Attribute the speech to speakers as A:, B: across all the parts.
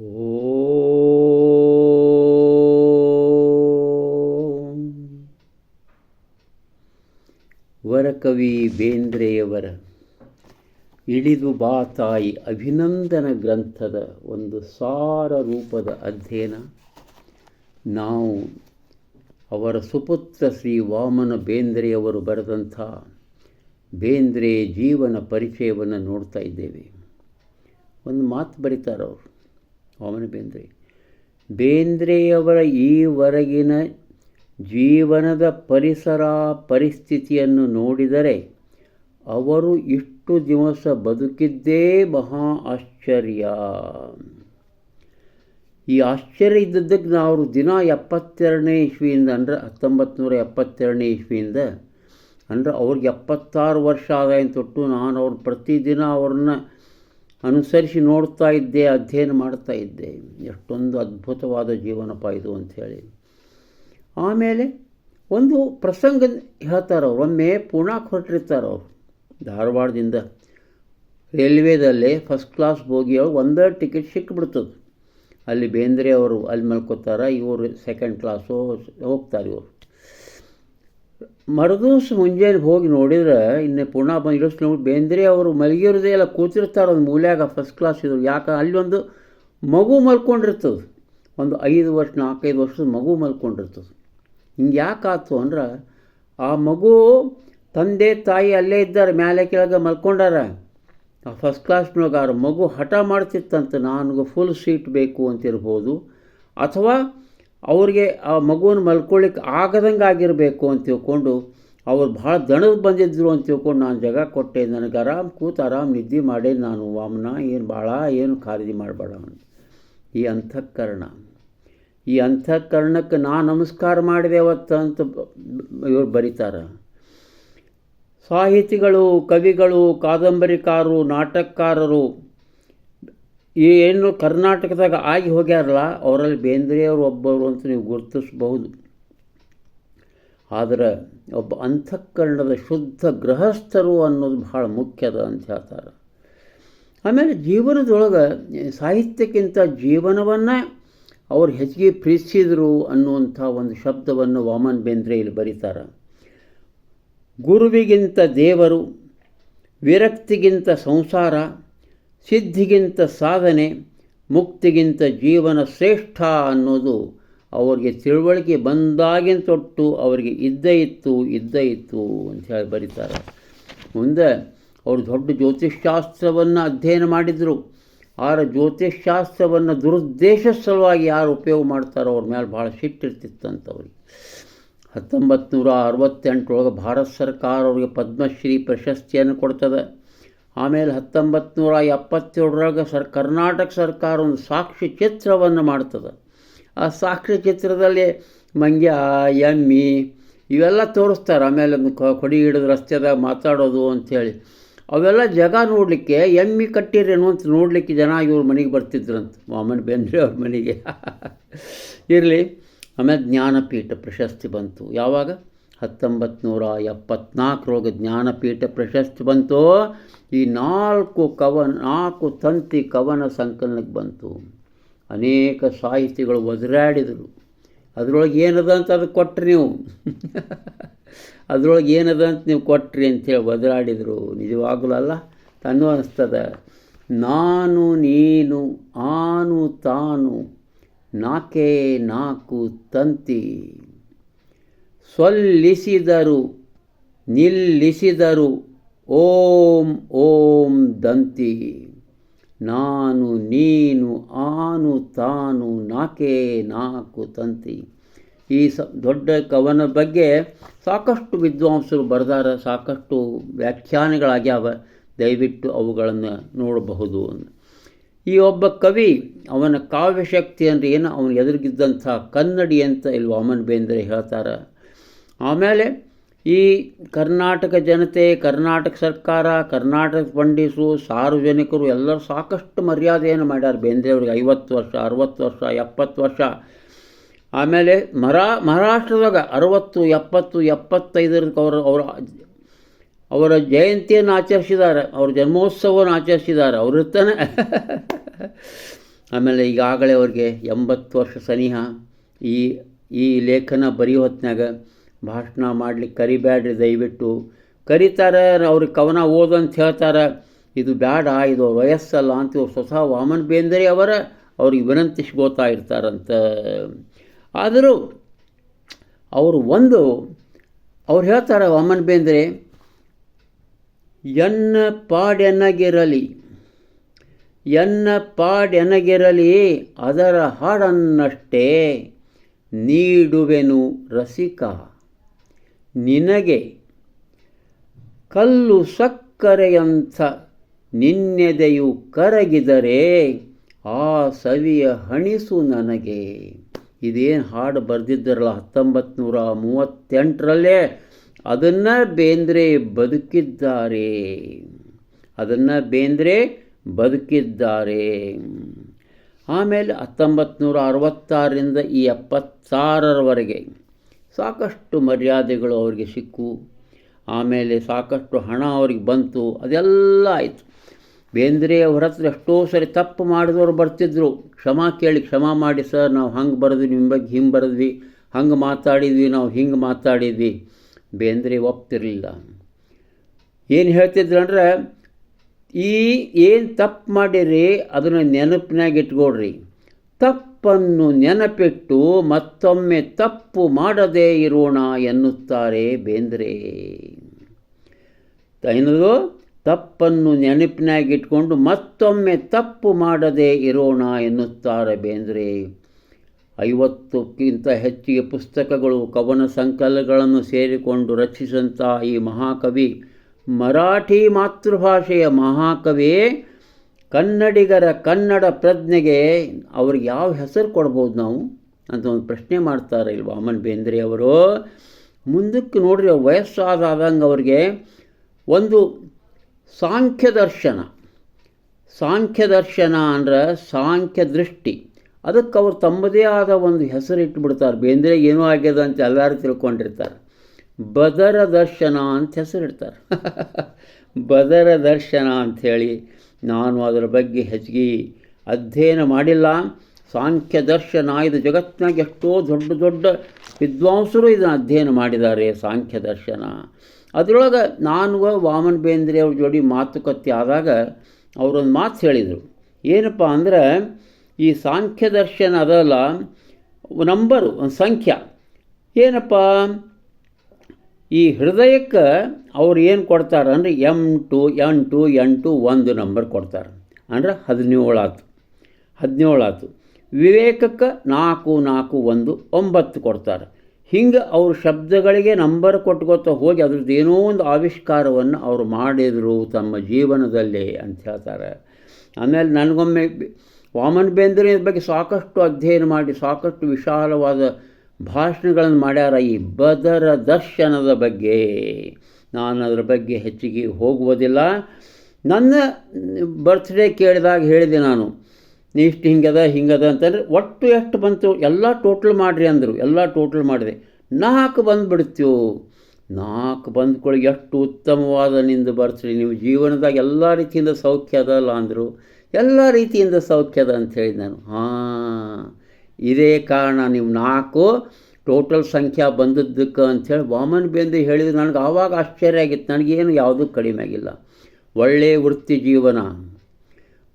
A: ವರಕವಿ ಬೇಂದ್ರೆಯವರ ಇಳಿದು ಬಾ ತಾಯಿ ಅಭಿನಂದನ ಗ್ರಂಥದ ಒಂದು ಸಾರ ರೂಪದ ಅಧ್ಯಯನ. ನಾವು ಅವರ ಸುಪುತ್ರ ಶ್ರೀ ವಾಮನ ಬೇಂದ್ರೆಯವರು ಬರೆದಂಥ ಬೇಂದ್ರೆ ಜೀವನ ಪರಿಚಯವನ್ನು ನೋಡ್ತಾ ಇದ್ದೇವೆ. ಒಂದು ಮಾತು ಬರೀತಾರೆ ಅವರು ವಾಮನ ಬೇಂದ್ರೆ. ಬೇಂದ್ರೆಯವರ ಈವರೆಗಿನ ಜೀವನದ ಪರಿಸರ ಪರಿಸ್ಥಿತಿಯನ್ನು ನೋಡಿದರೆ ಅವರು ಇಷ್ಟು ದಿವಸ ಬದುಕಿದ್ದೇ ಮಹಾ ಆಶ್ಚರ್ಯ. ಈ ಆಶ್ಚರ್ಯ ಇದ್ದದ್ದಕ್ಕೆ ನಾವು ದಿನ ಎಪ್ಪತ್ತೆರಡನೇ ಇಸ್ವಿಯಿಂದ ಅಂದರೆ ಹತ್ತೊಂಬತ್ತು ನೂರ ಎಪ್ಪತ್ತೆರಡನೇ ಇಸ್ವಿಯಿಂದ ಅಂದರೆ ಅವ್ರಿಗೆ ಎಪ್ಪತ್ತಾರು ವರ್ಷ ಆದಾಯ ತೊಟ್ಟು ನಾನು ಅವ್ರು ಪ್ರತಿದಿನ ಅವ್ರನ್ನ ಅನುಸರಿಸಿ ನೋಡ್ತಾ ಇದ್ದೆ, ಅಧ್ಯಯನ ಮಾಡ್ತಾ ಇದ್ದೆ. ಎಷ್ಟೊಂದು ಅದ್ಭುತವಾದ ಜೀವನಪ್ಪ ಇದು ಅಂಥೇಳಿ ಆಮೇಲೆ ಒಂದು ಪ್ರಸಂಗ ಹೇಳ್ತಾರೆ ಅವ್ರು ಒಮ್ಮೆ ಪುಣಾಕ್ ಹೊರಟಿರ್ತಾರೆ ಅವರು. ಧಾರವಾಡದಿಂದ ರೈಲ್ವೇದಲ್ಲೇ ಫಸ್ಟ್ ಕ್ಲಾಸ್ ಬೋಗಿಯೊಳಗೆ ಒಂದೇ ಟಿಕೆಟ್ ಸಿಕ್ಕಿಬಿಡ್ತದೆ ಅಲ್ಲಿ ಬೇಂದ್ರೆ ಅವರು, ಅಲ್ಲಿ ಮಲ್ಕೋತಾರೆ, ಇವರು ಸೆಕೆಂಡ್ ಕ್ಲಾಸು ಹೋಗ್ತಾರೆ ಇವರು. ಮರುದಿವ್ಸ ಮುಂಜಾನೆ ಹೋಗಿ ನೋಡಿದ್ರೆ ಇನ್ನೇ ಪುನಃ ಬಂದು ನೋಡಿ ಬೇಂದ್ರೆ ಅವರು ಮಲಗಿರೋದೇ ಎಲ್ಲ ಕೂತಿರ್ತಾರೆ ಒಂದು ಮೂಲ್ಯಾಗ ಫಸ್ಟ್ ಕ್ಲಾಸ್ ಇದ್ರು ಯಾಕೆ ಅಲ್ಲಿ ಒಂದು ಮಗು ಮಲ್ಕೊಂಡಿರ್ತದೆ. ಒಂದು ಐದು ವರ್ಷ, ನಾಲ್ಕೈದು ವರ್ಷದ ಮಗು ಮಲ್ಕೊಂಡಿರ್ತದೆ. ಹಿಂಗೆ ಯಾಕಾತು ಅಂದ್ರೆ ಆ ಮಗು ತಂದೆ, ತಾಯಿ ಅಲ್ಲೇ ಇದ್ದಾರೆ ಮೇಲೆ ಕೆಳಗೆ ಮಲ್ಕೊಂಡಾರ. ಆ ಫಸ್ಟ್ ಕ್ಲಾಸ್ನೊಳಗೆ ಆ ಮಗು ಹಠ ಮಾಡ್ತಿತ್ತಂತ, ನನಗೆ ಫುಲ್ ಸೀಟ್ ಬೇಕು ಅಂತಿರ್ಬೋದು. ಅಥವಾ ಅವ್ರಿಗೆ ಆ ಮಗುವನ್ನು ಮಲ್ಕೊಳ್ಳಿಕ್ಕೆ ಆಗದಂಗೆ ಆಗಿರಬೇಕು ಅಂತ ತಿಳ್ಕೊಂಡು ಅವ್ರು ಭಾಳ ದಣದ್ ಬಂದಿದ್ದರು ಅಂತ ತಿಳ್ಕೊಂಡು ನಾನು ಜಾಗ ಕೊಟ್ಟೆ. ನನಗೆ ಆರಾಮ್ ಕೂತು ಆರಾಮ್ ನಿದ್ದೆ ಮಾಡಿ ನಾನು ವಾಮನ, ಏನು ಭಾಳ ಏನು ಖರೀದಿ ಮಾಡಬೇಡ ಈ ಅಂತಃಕರಣ. ಈ ಅಂತಃಕರಣಕ್ಕೆ ನಾ ನಮಸ್ಕಾರ ಮಾಡಿದೆ ಅಂತ ಇವರು ಬರೀತಾರೆ. ಸಾಹಿತಿಗಳು, ಕವಿಗಳು, ಕಾದಂಬರಿಕಾರರು, ನಾಟಕಕಾರರು ಏನು ಕರ್ನಾಟಕದಾಗ ಆಗಿ ಹೋಗ್ಯಾರಲ್ಲ, ಅವರಲ್ಲಿ ಬೇಂದ್ರೆಯವರು ಒಬ್ಬರು ಅಂತ ನೀವು ಗುರುತಿಸಬಹುದು. ಆದರೆ ಒಬ್ಬ ಅಂತಃಕರಣದ ಶುದ್ಧ ಗೃಹಸ್ಥರು ಅನ್ನೋದು ಭಾಳ ಮುಖ್ಯದ ಅಂತ ಹೇಳ್ತಾರೆ. ಆಮೇಲೆ ಜೀವನದೊಳಗೆ ಸಾಹಿತ್ಯಕ್ಕಿಂತ ಜೀವನವನ್ನು ಅವ್ರು ಹೆಚ್ಚಿಗೆ ಪ್ರೀತಿಸಿದರು ಅನ್ನುವಂಥ ಒಂದು ಶಬ್ದವನ್ನು ವಾಮನ್ ಬೇಂದ್ರೆ ಇಲ್ಲಿ ಬರೀತಾರೆ. ಗುರುವಿಗಿಂತ ದೇವರು, ವಿರಕ್ತಿಗಿಂತ ಸಂಸಾರ ಸಿದ್ಧಿಗಿಂತ ಸಾಧನೆ, ಮುಕ್ತಿಗಿಂತ ಜೀವನ ಶ್ರೇಷ್ಠ ಅನ್ನೋದು ಅವರಿಗೆ ತಿಳುವಳಿಕೆ ಬಂದಾಗಿನ ತೊಟ್ಟು ಅವರಿಗೆ ಇದ್ದೇ ಇತ್ತು ಇದ್ದೇ ಇತ್ತು ಅಂತ ಹೇಳಿ ಬರೀತಾರೆ. ಮುಂದೆ ಅವರು ದೊಡ್ಡ ಜ್ಯೋತಿಷ್ಶಾಸ್ತ್ರವನ್ನು ಅಧ್ಯಯನ ಮಾಡಿದರು. ಆರ ಜ್ಯೋತಿಷ್ಶಾಸ್ತ್ರವನ್ನು ದುರುದ್ದೇಶ ಸಲುವಾಗಿ ಯಾರು ಉಪಯೋಗ ಮಾಡ್ತಾರೋ ಅವ್ರ ಮೇಲೆ ಭಾಳ ಸಿಟ್ಟಿರ್ತಿತ್ತಂತ ಅವ್ರಿಗೆ. ಹತ್ತೊಂಬತ್ತು ನೂರ ಅರವತ್ತೆಂಟರೊಳಗೆ ಭಾರತ ಸರ್ಕಾರ ಅವರಿಗೆ ಪದ್ಮಶ್ರೀ ಪ್ರಶಸ್ತಿಯನ್ನು ಕೊಡ್ತದೆ. ಆಮೇಲೆ ಹತ್ತೊಂಬತ್ತು ನೂರ ಎಪ್ಪತ್ತೇಳರಾಗ ಸರ್ ಕರ್ನಾಟಕ ಸರ್ಕಾರ ಒಂದು ಸಾಕ್ಷಿ ಚಿತ್ರವನ್ನು ಮಾಡ್ತದೆ. ಆ ಸಾಕ್ಷಿ ಚಿತ್ರದಲ್ಲಿ ಮಂಗ್ಯ, ಎಮ್ಮಿ ಇವೆಲ್ಲ ತೋರಿಸ್ತಾರೆ. ಆಮೇಲೆ ಕೊಡಿ ಹಿಡಿದು ರಸ್ತೆದಾಗ ಮಾತಾಡೋದು ಅಂಥೇಳಿ. ಅವೆಲ್ಲ ಜಗ ನೋಡಲಿಕ್ಕೆ, ಎಮ್ಮಿ ಕಟ್ಟಿರೇನು ಅಂತ ನೋಡಲಿಕ್ಕೆ ಜನ ಇವ್ರ ಮನೆಗೆ ಬರ್ತಿದ್ರಂತ. ಮಾಮನ್ ಬೇಂದ್ರೆ ಅವ್ರ ಮನೆಗೆ. ಇರಲಿ. ಆಮೇಲೆ ಜ್ಞಾನಪೀಠ ಪ್ರಶಸ್ತಿ ಬಂತು. ಯಾವಾಗ? ಹತ್ತೊಂಬತ್ತು ನೂರ ಎಪ್ಪತ್ನಾಲ್ಕರೊಳಗೆ ಜ್ಞಾನಪೀಠ ಪ್ರಶಸ್ತಿ ಬಂತು. ಈ ನಾಲ್ಕು ಕವನ ನಾಲ್ಕು ತಂತಿ ಕವನ ಸಂಕಲನಕ್ಕೆ ಬಂತು. ಅನೇಕ ಸಾಹಿತಿಗಳು ಒದರಾಡಿದರು. ಅದರೊಳಗೆ ಏನದ ಅಂತ ಅದಕ್ಕೆ ಕೊಟ್ರಿ ನೀವು. ಅದರೊಳಗೆ ಏನದ ಅಂತ ನೀವು ಕೊಟ್ರಿ ಅಂಥೇಳಿ ಒದರಾಡಿದರು. ನಿಜವಾಗಲೂ ಅಲ್ಲ, ತನ್ನೂ ಅನ್ನಿಸ್ತದ ನಾನು, ನೀನು, ಆನು, ತಾನು, ನಾಕೇ ನಾಲ್ಕು ತಂತಿ. ಸೊಲ್ಲಿಸಿದರು, ನಿಲ್ಲಿಸಿದರು. ಓಂ ಓಂ ದಂತಿ. ನಾನು, ನೀನು, ಆನು, ತಾನು, ನಾಕೇ ನಾಲ್ಕು ತಂತಿ. ಈ ಸ, ದೊಡ್ಡ ಕವನ ಬಗ್ಗೆ ಸಾಕಷ್ಟು ವಿದ್ವಾಂಸರು ಬರೆದಾರ, ಸಾಕಷ್ಟು ವ್ಯಾಖ್ಯಾನಗಳಾಗ್ಯಾವ. ದಯವಿಟ್ಟು ಅವುಗಳನ್ನು ನೋಡಬಹುದು. ಈ ಒಬ್ಬ ಕವಿ, ಅವನ ಕಾವ್ಯಶಕ್ತಿ ಅಂದರೆ ಏನು? ಅವನು ಎದುರಿಗಿದ್ದಂಥ ಕನ್ನಡಿ ಅಂತ ಇಲ್ಲಿ ವಾಮನ್ ಬೇಂದ್ರೆ ಹೇಳ್ತಾರೆ. ಆಮೇಲೆ ಈ ಕರ್ನಾಟಕ ಜನತೆ, ಕರ್ನಾಟಕ ಸರ್ಕಾರ, ಕರ್ನಾಟಕ ಪಂಡಿತರು, ಸಾರ್ವಜನಿಕರು ಎಲ್ಲರೂ ಸಾಕಷ್ಟು ಮರ್ಯಾದೆಯನ್ನು ಮಾಡ್ಯಾರ ಬೇಂದ್ರೆಯವ್ರಿಗೆ ಐವತ್ತು ವರ್ಷ, ಅರವತ್ತು ವರ್ಷ, ಎಪ್ಪತ್ತು ವರ್ಷ. ಆಮೇಲೆ ಮರಾ ಮಹಾರಾಷ್ಟ್ರದಾಗ ಅರವತ್ತು, ಎಪ್ಪತ್ತು, ಎಪ್ಪತ್ತೈದರ ಅವರು, ಅವರ ಅವರ ಜಯಂತಿಯನ್ನು ಆಚರಿಸಿದ್ದಾರೆ ಅವ್ರ ಜನ್ಮೋತ್ಸವವನ್ನು ಆಚರಿಸಿದ್ದಾರೆ ಅವ್ರ ಇರ್ತಾನೆ ಆಮೇಲೆ ಈಗಾಗಲೇ ಅವ್ರಿಗೆ ಎಂಬತ್ತು ವರ್ಷ ಸನಿಹ. ಈ ಈ ಲೇಖನ ಬರೆಯೋ ಭಾಷಣ ಮಾಡ್ಲಿಕ್ಕೆ ಕರಿಬೇಡ್ರಿ ದಯವಿಟ್ಟು. ಕರೀತಾರೆ, ಅವ್ರಿಗೆ ಕವನ ಓದಂತ ಹೇಳ್ತಾರೆ. ಇದು ಬೇಡ ಇದು ಅವ್ರ ವಯಸ್ಸಲ್ಲ ಅಂತ ಇವ್ರು ಸ್ವತಃ ವಾಮನ್ ಬೇಂದ್ರೆ ಅವರ, ಅವ್ರಿಗೆ ವಿನಂತಿಸ್ಕೋತಾ ಇರ್ತಾರಂತ. ಆದರೂ ಅವರು ಒಂದು, ಅವ್ರು ಹೇಳ್ತಾರೆ ವಾಮನ್ ಬೇಂದ್ರೆ, ಎನ್ನ ಪಾಡೆನಗಿರಲಿ ಎನ್ನ ಪಾಡೆನಗಿರಲಿ ಅದರ ಹಾಡನ್ನಷ್ಟೇ ನೀಡುವೆನು ರಸಿಕ. ನಿನಗೆ ಕಲ್ಲು ಸಕ್ಕರೆಯಂಥ ನಿನ್ನೆದೆಯು ಕರಗಿದರೆ ಆ ಸವಿಯ ಹಣಿಸು ನನಗೆ. ಇದೇನು ಹಾಡು ಬರೆದಿದ್ದರಲ್ಲ ಹತ್ತೊಂಬತ್ತು ನೂರ ಮೂವತ್ತೆಂಟರಲ್ಲೇ? ಅದನ್ನು ಬೇಂದ್ರೆ ಬದುಕಿದ್ದಾರೆ. ಅದನ್ನು ಬೇಂದ್ರೆ ಬದುಕಿದ್ದಾರೆ. ಆಮೇಲೆ ಹತ್ತೊಂಬತ್ತು ನೂರ ಅರವತ್ತಾರರಿಂದ ಈ ಎಪ್ಪತ್ತಾರರವರೆಗೆ ಸಾಕಷ್ಟು ಮರ್ಯಾದೆಗಳು ಅವರಿಗೆ ಸಿಕ್ಕು. ಆಮೇಲೆ ಸಾಕಷ್ಟು ಹಣ ಅವ್ರಿಗೆ ಬಂತು. ಅದೆಲ್ಲ ಆಯಿತು. ಬೇಂದ್ರೆ ಅವ್ರ ಹತ್ರ ಎಷ್ಟೋ ಸರಿ ತಪ್ಪು ಮಾಡಿದವರು ಬರ್ತಿದ್ರು. ಕ್ಷಮಾ ಕೇಳಿ, ಕ್ಷಮಾ ಮಾಡಿ, ಸರ್, ನಾವು ಹಂಗೆ ಬರೆದ್ವಿ, ನಿಮ್ಮ ಬಗ್ಗೆ ಹಿಂಗೆ ಬರೆದ್ವಿ. ಹಂಗೆ ಮಾತಾಡಿದ್ವಿ, ನಾವು ಹಿಂಗೆ ಮಾತಾಡಿದ್ವಿ. ಬೇಂದ್ರೆ ಒಪ್ತಿರಲಿಲ್ಲ. ಏನು ಹೇಳ್ತಿದ್ರು ಅಂದ್ರೆ, ಈ ಏನು ತಪ್ಪು ಮಾಡಿರಿ, ಅದನ್ನು ನೆನಪಿನಾಗ ಇಟ್ಕೊಳ್ರಿ. ತಪ್ಪನ್ನು ನೆನಪಿಟ್ಟು ಮತ್ತೊಮ್ಮೆ ತಪ್ಪು ಮಾಡದೇ ಇರೋಣ ಎನ್ನುತ್ತಾರೆ ಬೇಂದ್ರೆ. ಏನದು ತಪ್ಪನ್ನು ನೆನಪಿನಾಗಿಟ್ಕೊಂಡು ಮತ್ತೊಮ್ಮೆ ತಪ್ಪು ಮಾಡದೇ ಇರೋಣ ಎನ್ನುತ್ತಾರೆ ಬೇಂದ್ರೆ. ಐವತ್ತಕ್ಕಿಂತ ಹೆಚ್ಚಿಗೆ ಪುಸ್ತಕಗಳು ಕವನ ಸಂಕಲನಗಳನ್ನು ಸೇರಿಕೊಂಡು ರಚಿಸಿದಂಥ ಈ ಮಹಾಕವಿ ಮರಾಠಿ ಮಾತೃಭಾಷೆಯ ಮಹಾಕವಿ ಕನ್ನಡಿಗರ ಕನ್ನಡ ಪ್ರಜ್ಞೆಗೆ ಅವ್ರಿಗೆ ಯಾವ ಹೆಸರು ಕೊಡ್ಬೋದು ನಾವು ಅಂತ ಒಂದು ಪ್ರಶ್ನೆ ಮಾಡ್ತಾರೆ ಇಲ್ಲಿ ವಾಮನ್ ಬೇಂದ್ರೆ ಅವರು. ಮುಂದಕ್ಕೆ ನೋಡ್ರಿ ವಯಸ್ಸಾದಂಗೆ ಅವ್ರಿಗೆ ಒಂದು ಸಾಂಖ್ಯ ದರ್ಶನ. ಸಾಂಖ್ಯ ದರ್ಶನ ಅಂದ್ರೆ ಸಾಂಖ್ಯ ದೃಷ್ಟಿ. ಅದಕ್ಕೆ ಅವ್ರು ತಮ್ಮದೇ ಆದ ಒಂದು ಹೆಸರು ಇಟ್ಬಿಡ್ತಾರೆ. ಬೇಂದ್ರೆ ಏನೂ ಆಗ್ಯದ ಅಂತ ಎಲ್ಲರೂ ತಿಳ್ಕೊಂಡಿರ್ತಾರೆ. ಬದರ ದರ್ಶನ ಅಂತ ಹೆಸರಿಡ್ತಾರೆ. ಬದರ ದರ್ಶನ ಅಂಥೇಳಿ ನಾನು ಅದರ ಬಗ್ಗೆ ಹೆಚ್ಚಿಗೆ ಅಧ್ಯಯನ ಮಾಡಿಲ್ಲ. ಸಾಂಖ್ಯ ದರ್ಶನ ಇದು ಜಗತ್ತಿನಾಗ ಎಷ್ಟೋ ದೊಡ್ಡ ದೊಡ್ಡ ವಿದ್ವಾಂಸರು ಇದನ್ನು ಅಧ್ಯಯನ ಮಾಡಿದ್ದಾರೆ ಸಾಂಖ್ಯ ದರ್ಶನ. ಅದರೊಳಗೆ ನಾನು ವಾಮನ್ ಬೇಂದ್ರೆ ಅವ್ರ ಜೋಡಿ ಮಾತುಕತೆ ಆದಾಗ ಅವರೊಂದು ಮಾತು ಹೇಳಿದರು. ಏನಪ್ಪ ಅಂದ್ರೆ, ಈ ಸಾಂಖ್ಯ ದರ್ಶನ ಅದಲ್ಲ, ನಂಬರು ಒಂದು ಸಂಖ್ಯೆ. ಏನಪ್ಪ? ಈ ಹೃದಯಕ್ಕೆ ಅವ್ರು ಏನು ಕೊಡ್ತಾರೆ ಅಂದರೆ ಎಂ ಟು ಎಂಟು ಎಂಟು ಒಂದು ನಂಬರ್ ಕೊಡ್ತಾರೆ. ಅಂದ್ರೆ ಹದಿನೇಳು ಆತು ಹದಿನೇಳು ವಿವೇಕಕ್ಕೆ ನಾಲ್ಕು ನಾಲ್ಕು, ಒಂದು, ಒಂಬತ್ತು ಕೊಡ್ತಾರೆ. ಹಿಂಗೆ ಅವ್ರ ಶಬ್ದಗಳಿಗೆ ನಂಬರ್ ಕೊಟ್ಕೋತ ಹೋಗಿ ಅದ್ರದ್ದು ಏನೋ ಒಂದು ಆವಿಷ್ಕಾರವನ್ನು ಅವರು ಮಾಡಿದರು ತಮ್ಮ ಜೀವನದಲ್ಲಿ ಅಂತ ಹೇಳ್ತಾರೆ. ಆಮೇಲೆ ನನಗೊಮ್ಮೆ ವಾಮನ್ ಬೇಂದ್ರೆ ಬಗ್ಗೆ ಸಾಕಷ್ಟು ಅಧ್ಯಯನ ಮಾಡಿ, ಸಾಕಷ್ಟು ವಿಶಾಲವಾದ ಭಾಷಣಗಳನ್ನು ಮಾಡ್ಯಾರ ಈ ಬದರ ದರ್ಶನದ ಬಗ್ಗೆ. ನಾನು ಅದರ ಬಗ್ಗೆ ಹೆಚ್ಚಿಗೆ ಹೋಗುವುದಿಲ್ಲ. ನನ್ನ ಬರ್ತ್ಡೇ ಕೇಳಿದಾಗ ಹೇಳಿದೆ ನಾನು. ಇಷ್ಟು ಹಿಂಗದ ಹಿಂಗದ ಅಂತಂದರೆ ಒಟ್ಟು ಎಷ್ಟು ಬಂತು? ಎಲ್ಲ ಟೋಟಲ್ ಮಾಡಿರಿ ಅಂದರು. ಎಲ್ಲ ಟೋಟಲ್ ಮಾಡಿದೆ. ನಾಲ್ಕು ಬಂದುಬಿಡ್ತೀವು ನಾಲ್ಕು ಬಂದ್ಕೊಳ್ಳಿ ಎಷ್ಟು ಉತ್ತಮವಾದ ನಿಂದು ಬರ್ತ್ಡೇ ನೀವು ಜೀವನದಾಗ ಎಲ್ಲ ರೀತಿಯಿಂದ ಸೌಖ್ಯ ಅದಲ್ಲ ಅಂದರು. ಎಲ್ಲ ರೀತಿಯಿಂದ ಸೌಖ್ಯದ ಅಂತ ಹೇಳಿದೆ ನಾನು. ಹಾಂ. ಇದೇ ಕಾರಣ ನೀವು ನಾಲ್ಕು ಟೋಟಲ್ ಸಂಖ್ಯಾ ಬಂದದ್ದಕ್ಕೆ ಅಂಥೇಳಿ ವಾಮನ್ ಬೆಂದು ಹೇಳಿದ್ರು ನನಗೆ ಆವಾಗ ಆಶ್ಚರ್ಯ ಆಗಿತ್ತು. ನನಗೇನು ಯಾವುದೂ ಕಡಿಮೆ ಆಗಿಲ್ಲ. ಒಳ್ಳೆಯ ವೃತ್ತಿ ಜೀವನ,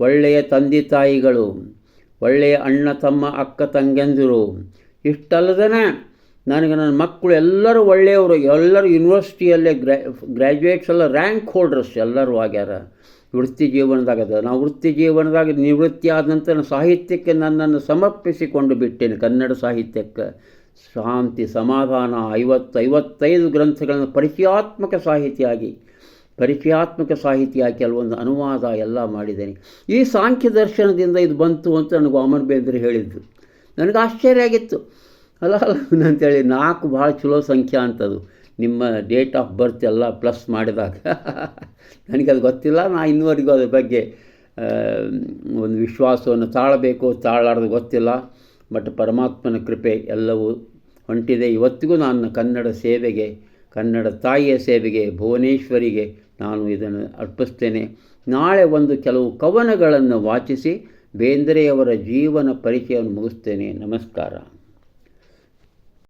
A: ಒಳ್ಳೆಯ ತಂದೆ ತಾಯಿಗಳು, ಒಳ್ಳೆಯ ಅಣ್ಣ ತಮ್ಮ, ಅಕ್ಕ ತಂಗಂದಿರು ಇಷ್ಟಲ್ಲದೇ ನನಗೆ ನನ್ನ ಮಕ್ಕಳು ಎಲ್ಲರೂ ಒಳ್ಳೆಯವರು. ಎಲ್ಲರೂ ಯೂನಿವರ್ಸಿಟಿಯಲ್ಲೇ ಗ್ರ್ಯಾ ಗ್ರ್ಯಾಜುಯೇಟ್ಸ್ ಎಲ್ಲ ರ್ಯಾಂಕ್ ಹೋಲ್ಡರ್ಸ್ ಎಲ್ಲರೂ ಆಗ್ಯಾರ. ವೃತ್ತಿ ಜೀವನದಾಗದ. ನಾವು ವೃತ್ತಿ ಜೀವನದಾಗ ನಿವೃತ್ತಿ ಆದ ನಂತರ ಸಾಹಿತ್ಯಕ್ಕೆ ನನ್ನನ್ನು ಸಮರ್ಪಿಸಿಕೊಂಡು ಬಿಟ್ಟೇನೆ ಕನ್ನಡ ಸಾಹಿತ್ಯಕ್ಕೆ. ಶಾಂತಿ, ಸಮಾಧಾನ, ಐವತ್ತು, ಐವತ್ತೈದು ಗ್ರಂಥಗಳನ್ನು ಪರಿಚಯಾತ್ಮಕ ಸಾಹಿತಿಯಾಗಿ ಪರಿಚಯಾತ್ಮಕ ಸಾಹಿತಿಯಾಗಿ ಕೆಲವೊಂದು ಅನುವಾದ ಎಲ್ಲ ಮಾಡಿದ್ದೇನೆ. ಈ ಸಾಂಖ್ಯ ದರ್ಶನದಿಂದ ಇದು ಬಂತು ಅಂತ ನನಗೆ ವಾಮನ್ ಬೇಂದ್ರೆ ಹೇಳಿದ್ದು. ನನಗೆ ಆಶ್ಚರ್ಯ ಆಗಿತ್ತು. ಅಲ್ಲ ಅಲ್ಲ ಅಂತೇಳಿ ನಾಲ್ಕು ಭಾಳ ಚಲೋ ಸಂಖ್ಯಾ ಅಂತದು. ನಿಮ್ಮ ಡೇಟ್ ಆಫ್ ಬರ್ತ್ ಎಲ್ಲ ಪ್ಲಸ್ ಮಾಡಿದಾಗ ನನಗೆ ಅದು ಗೊತ್ತಿಲ್ಲ, ನಾ ಇನ್ನುವರೆಗೂ ಅದ್ರ ಬಗ್ಗೆ ಒಂದು ವಿಶ್ವಾಸವನ್ನು ತಾಳಬೇಕು ತಾಳಾರ್ದು ಗೊತ್ತಿಲ್ಲ. ಬಟ್ ಪರಮಾತ್ಮನ ಕೃಪೆ ಎಲ್ಲವೂ ಹೊಂಟಿದೆ. ಇವತ್ತಿಗೂ ನಾನು ಕನ್ನಡ ಸೇವೆಗೆ, ಕನ್ನಡ ತಾಯಿಯ ಸೇವೆಗೆ, ಭುವನೇಶ್ವರಿಗೆ ನಾನು ಇದನ್ನು ಅರ್ಪಿಸ್ತೇನೆ. ನಾಳೆ ಒಂದು ಕೆಲವು ಕವನಗಳನ್ನು ವಾಚಿಸಿ ಬೇಂದ್ರೆಯವರ ಜೀವನ ಪರಿಚಯವನ್ನು ಮುಗಿಸ್ತೇನೆ. ನಮಸ್ಕಾರ.